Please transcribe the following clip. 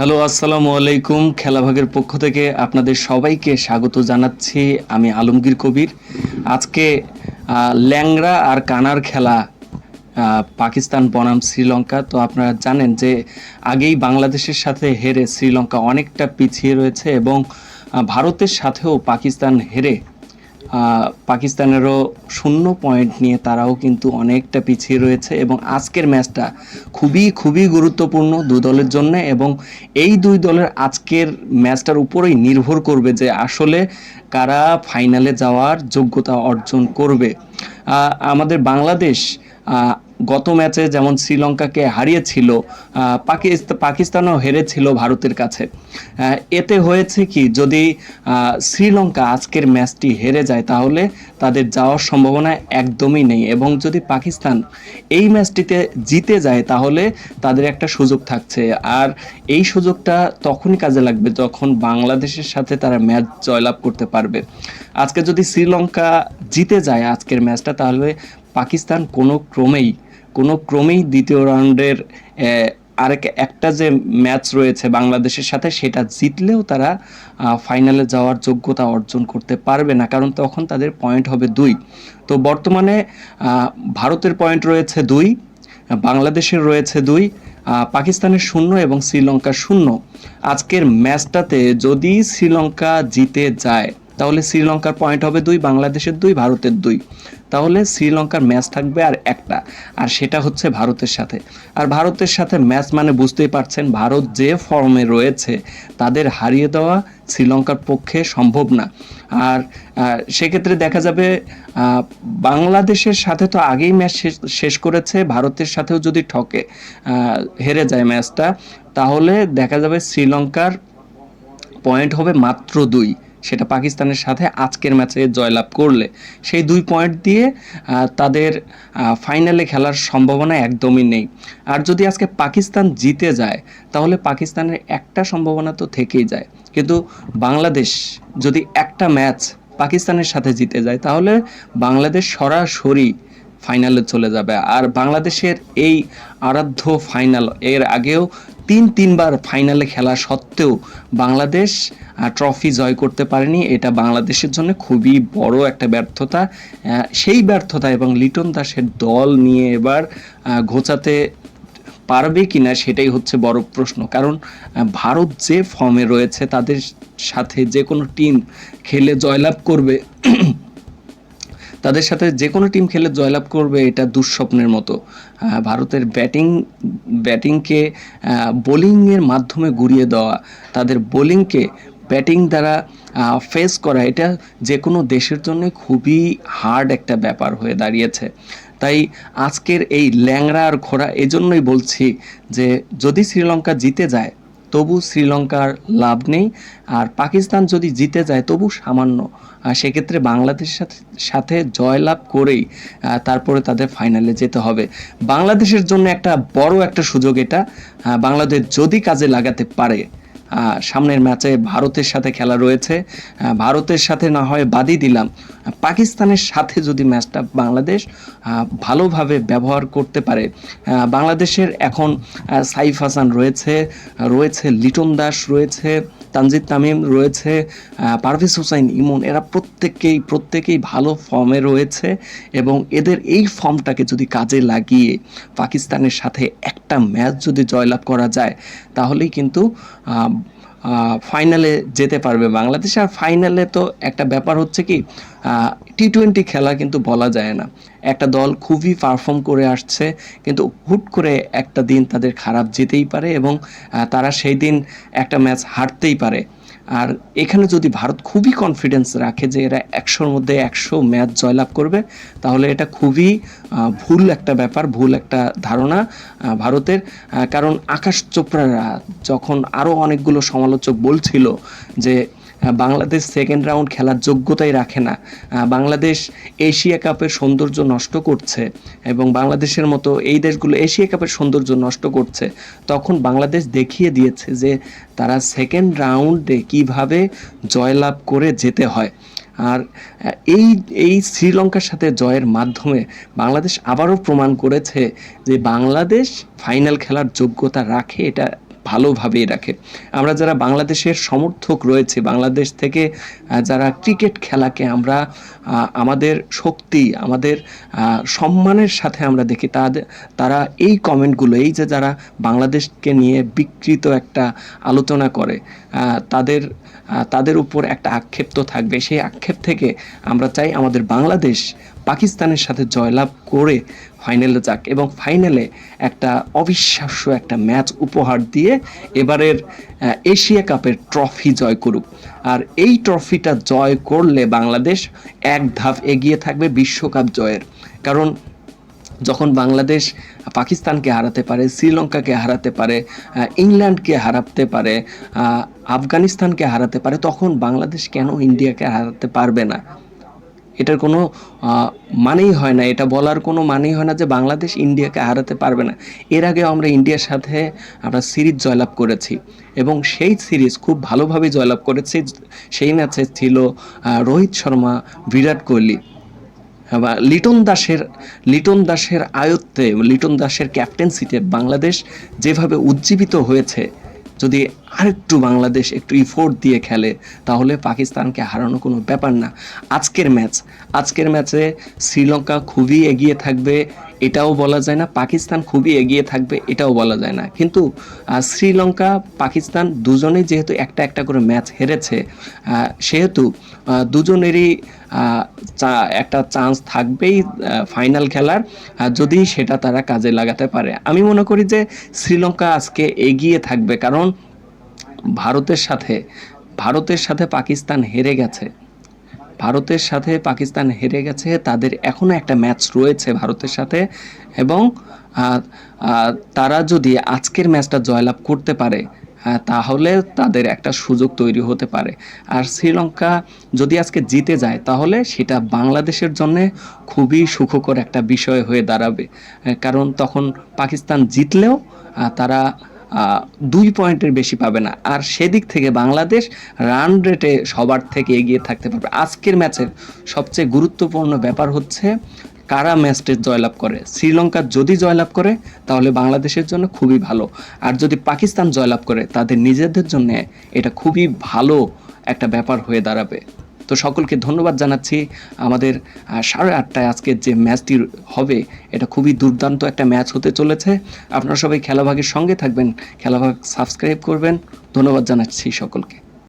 Hello, আসসালামু আলাইকুম। খেলাভাগের পক্ষ থেকে আপনাদের সবাইকে স্বাগত জানাচ্ছি আমি আলমগীর কবির। আজকে ল্যাংড়া আর কানার খেলা পাকিস্তান বনাম শ্রীলঙ্কা। তো আপনারা জানেন যে আগেই বাংলাদেশের সাথে হেরে শ্রীলঙ্কা অনেকটা পিছিয়ে রয়েছে এবং ভারতের সাথেও পাকিস্তান হেরে পাকিস্তানেরও শূন্য পয়েন্ট নিয়ে তারাও কিন্তু অনেকটা পিছিয়ে রয়েছে এবং আজকের ম্যাচটা খুবই খুবই গুরুত্বপূর্ণ দু দলের জন্য এবং এই দুই দলের আজকের ম্যাচটার উপরেই নির্ভর করবে যে আসলে কারা ফাইনালে যাওয়ার যোগ্যতা অর্জন করবে। আমাদের বাংলাদেশ গত ম্যাচে যেমন শ্রীলঙ্কাকে হারিয়েছিল পাকিস্তান পাকিস্তানও হেরেছিল ভারতের কাছে। এতে হয়েছে কি, যদি শ্রীলঙ্কা আজকের ম্যাচটি হেরে যায়, তাহলে তাদের যাওয়ার সম্ভাবনা একদমই নেই। এবং যদি পাকিস্তান এই ম্যাচটিতে জিতে যায়, তাহলে তাদের একটা সুযোগ থাকছে। আর এই সুযোগটা তখনই কাজে লাগবে যখন বাংলাদেশের সাথে তারা ম্যাচ জয়লাভ করতে পারবে। আজকে যদি শ্রীলঙ্কা জিতে যায় আজকের ম্যাচটা, তাহলে পাকিস্তান কোনো ক্রমেই কোনো ক্রমেই দ্বিতীয় রাউন্ডের আরেক, একটা যে ম্যাচ রয়েছে বাংলাদেশের সাথে, সেটা জিতলেও তারা ফাইনালে যাওয়ার যোগ্যতা অর্জন করতে পারবে না, কারণ তখন তাদের পয়েন্ট হবে দুই। তো বর্তমানে ভারতের পয়েন্ট রয়েছে দুই, বাংলাদেশের রয়েছে দুই পাকিস্তানের শূন্য এবং শ্রীলঙ্কার শূন্য। আজকের ম্যাচটাতে যদি শ্রীলঙ্কা জিতে যায় তাহলে শ্রীলঙ্কার পয়েন্ট হবে দুই, বাংলাদেশের দুই, ভারতের দুই। তাহলে শ্রীলঙ্কার ম্যাচ থাকবে আর একটা, আর সেটা হচ্ছে ভারতের সাথে। আর ভারতের সাথে ম্যাচ মানে বুঝতেই পারছেন, ভারত যে ফর্মে রয়েছে, তাদের হারিয়ে দেওয়া শ্রীলঙ্কার পক্ষে সম্ভব না। আর সেক্ষেত্রে দেখা যাবে বাংলাদেশের সাথে তো আগেই ম্যাচ শেষ- করেছে, ভারতের সাথেও যদি ঠকে হেরে যায় ম্যাচটা তাহলে দেখা যাবে শ্রীলঙ্কার পয়েন্ট হবে মাত্র দুই। সেটা পাকিস্তানের সাথে আজকের ম্যাচে জয়লাভ করলে। সেই দুই পয়েন্ট দিয়ে তাদের ফাইনালে খেলার সম্ভাবনা একদমই নেই। আর যদি আজকে পাকিস্তান জিতে যায়, তাহলে পাকিস্তানের একটা সম্ভাবনা তো থেকেই যায়। কিন্তু বাংলাদেশ যদি একটা ম্যাচ পাকিস্তানের সাথে জিতে যায়, তাহলে বাংলাদেশ সরাসরি ফাইনালে চলে যাবে। আর বাংলাদেশের এই আরাধ্য ফাইনাল, এর আগেও তিন তিনবার ফাইনালে খেলা সত্ত্বেও বাংলাদেশ ট্রফি জয় করতে পারেনি। এটা বাংলাদেশের জন্য খুবই বড় একটা ব্যর্থতা। সেই ব্যর্থতা এবং লিটন দাসের দল নিয়ে এবার ঘোচাতে পারবে কিনা সেটাই হচ্ছে বড় প্রশ্ন। কারণ ভারত যে ফর্মে রয়েছে, তাদের সাথে যে কোনো টিম খেলে জয়লাভ করবে তাদের সাথে যে কোনো টিম খেলে জয়লাভ করবে এটা দুঃস্বপ্নের মতো। ভারতের ব্যাটিং ব্যাটিংকে বোলিংয়ের মাধ্যমে ঘুরিয়ে দেওয়া, তাদের বোলিংকে ব্যাটিং দ্বারা ফেস করা, এটা যে কোনো দেশের জন্য খুবই হার্ড একটা ব্যাপার হয়ে দাঁড়িয়েছে। তাই আজকের এই ল্যাংড়া আর ঘোড়া, এজন্যই বলছি যে যদি শ্রীলঙ্কা জিতে যায় তবু শ্রীলঙ্কার লাভ নেই। আর পাকিস্তান যদি জিতে যায়, তবু সামান্য। সেক্ষেত্রে বাংলাদেশের সাথে সাথে জয়লাভ করেই তারপরে তাদের ফাইনালে যেতে হবে। বাংলাদেশের জন্য একটা বড় একটা সুযোগ এটা। বাংলাদেশ যদি কাজে লাগাতে পারে সামনের ম্যাচে ভারতের সাথে খেলা রয়েছে। ভারতের সাথে না হয় বাদই দিলাম। পাকিস্তানের সাথে যদি ম্যাচটা বাংলাদেশ ভালোভাবে ব্যবহার করতে পারে। বাংলাদেশের এখন সাইফ হাসান রয়েছে রয়েছে লিটন দাস, রয়েছে তানজিদ তামিম, রয়েছে পারভেজ হোসাইন, ইমন, এরা প্রত্যেকেই প্রত্যেকেই ভালো ফর্মে রয়েছে এবং এদের এই ফর্মটাকে যদি কাজে লাগিয়ে পাকিস্তানের সাথে একটা ম্যাচ যদি জয়লাভ করা যায়, তাহলেই কিন্তু ফাইনালে যেতে পারবে বাংলাদেশ। আর ফাইনালে তো একটা ব্যাপার হচ্ছে কি টি টোয়েন্টি খেলা কিন্তু বলা যায় না। একটা দল খুবই পারফর্ম করে আসছে, কিন্তু হুট করে একটা দিন তাদের খারাপ যেতেই পারে এবং তারা সেই দিন একটা ম্যাচ হারতেই পারে। আর এখানে যদি ভারত খুবই কনফিডেন্স রাখে যে এরা একশোর মধ্যে একশো ম্যাচ জয়লাভ করবে, তাহলে এটা খুবই ভুল একটা ব্যাপার, ভুল একটা ধারণা ভারতের। কারণ আকাশ চোপড়ারা যখন আরও অনেকগুলো সমালোচক বলছিল যে বাংলাদেশ সেকেন্ড রাউন্ড খেলার যোগ্যতাই রাখে না। বাংলাদেশ এশিয়া কাপের সৌন্দর্য নষ্ট করছে এবং বাংলাদেশের মতো এই দেশগুলো এশিয়া কাপের সৌন্দর্য নষ্ট করছে। তখন বাংলাদেশ দেখিয়ে দিয়েছে যে তারা সেকেন্ড রাউন্ডে কীভাবে জয়লাভ করে যেতে হয়। আর এই এই শ্রীলঙ্কার সাথে জয়ের মাধ্যমে বাংলাদেশ আবারও প্রমাণ করেছে যে বাংলাদেশ ফাইনাল খেলার যোগ্যতা রাখে, এটা ভালোভাবেই রাখে। আমরা যারা বাংলাদেশের সমর্থক রয়েছে বাংলাদেশ থেকে যারা ক্রিকেট খেলাকে আমরা আমাদের শক্তি, আমাদের সম্মানের সাথে আমরা দেখি। তাদের তারা এই কমেন্টগুলো, এই যে যারা বাংলাদেশকে নিয়ে বিকৃত একটা আলোচনা করে তাদের তাদের উপর একটা আক্ষেপ তো থাকবে। সেই আক্ষেপ থেকে আমরা চাই আমাদের বাংলাদেশ পাকিস্তানের সাথে জয়লাভ করে ফাইনালে যাক এবং ফাইনালে একটা অবিশ্বাস্য একটা ম্যাচ উপহার দিয়ে এবারের এশিয়া কাপের ট্রফি জয় করুক। আর এই ট্রফিটা জয় করলে বাংলাদেশ এক ধাপ এগিয়ে থাকবে বিশ্বকাপ জয়ের। কারণ যখন বাংলাদেশ পাকিস্তানকে হারাতে পারে, শ্রীলঙ্কাকে হারাতে পারে ইংল্যান্ডকে হারাতে পারে আফগানিস্তানকে হারাতে পারে, তখন বাংলাদেশ কেন ইন্ডিয়াকে হারাতে পারবে না? এটার কোনো মানেই হয় না। এটা বলার কোনো মানেই হয় না যে বাংলাদেশ ইন্ডিয়াকে হারাতে পারবে না। এর আগে আমরা ইন্ডিয়ার সাথে আমরা সিরিজ জয়লাভ করেছি এবং সেই সিরিজ খুব ভালোভাবে জয়লাভ করেছি। সেই ম্যাচে ছিল রোহিত শর্মা, বিরাট কোহলি। বা লিটন দাসের লিটন দাসের আয়ত্তে, লিটন দাসের ক্যাপ্টেন্সিতে বাংলাদেশ যেভাবে উজ্জীবিত হয়েছে যদি আরেকটু বাংলাদেশ একটু ইফোর্ট দিয়ে খেলে, তাহলে পাকিস্তানকে হারানো কোনো ব্যাপার না। আজকের ম্যাচ আজকের ম্যাচে শ্রীলঙ্কা খুবই এগিয়ে থাকবে। এটাও বলা যায় না, পাকিস্তান খুবই এগিয়ে থাকবে, এটাও বলা যায় না। কিন্তু শ্রীলঙ্কা, পাকিস্তান দুজনেই যেহেতু একটা একটা করে ম্যাচ হেরেছে সেহেতু দুজনেরই একটা চান্স থাকবেই ফাইনাল খেলার যদি সেটা তারা কাজে লাগাতে পারে। আমি মনে করি যে শ্রীলঙ্কা আজকে এগিয়ে থাকবে, কারণ ভারতের সাথে ভারতের সাথে পাকিস্তান হেরে গেছে। ভারতের সাথে পাকিস্তান হেরে গেছে, তাদের এখনও একটা ম্যাচ রয়েছে ভারতের সাথে এবং তারা যদি আজকের ম্যাচটা জয়লাভ করতে পারে তাহলে তাদের একটা সুযোগ তৈরি হতে পারে। আর শ্রীলঙ্কা যদি আজকে জিতে যায়, তাহলে সেটা বাংলাদেশের জন্য খুবই সুখকর একটা বিষয় হয়ে দাঁড়াবে। কারণ তখন পাকিস্তান জিতলেও তারা দুই পয়েন্টের বেশি পাবে না। আর সেদিক থেকে বাংলাদেশ রান রেটে সবার থেকে এগিয়ে থাকতে পারবে। আজকের ম্যাচের সবচেয়ে গুরুত্বপূর্ণ ব্যাপার হচ্ছে কারা ম্যাচটি জয়লাভ করে। শ্রীলঙ্কা যদি জয়লাভ করে, তাহলে বাংলাদেশের জন্য খুবই ভালো। আর যদি পাকিস্তান জয়লাভ করে, তাদের নিজেদের জন্য এটা খুবই ভালো একটা ব্যাপার হয়ে দাঁড়াবে। তো সকলকে ধন্যবাদ জানাচ্ছি। আমাদের সাড়ে আটটায় আজকের যে ম্যাচটি হবে, এটা খুবই দুর্দান্ত একটা ম্যাচ হতে চলেছে। আপনারা সবাই খেলাভাগের সঙ্গে থাকবেন, খেলাভাগ সাবস্ক্রাইব করবেন। ধন্যবাদ জানাচ্ছি সকলকে।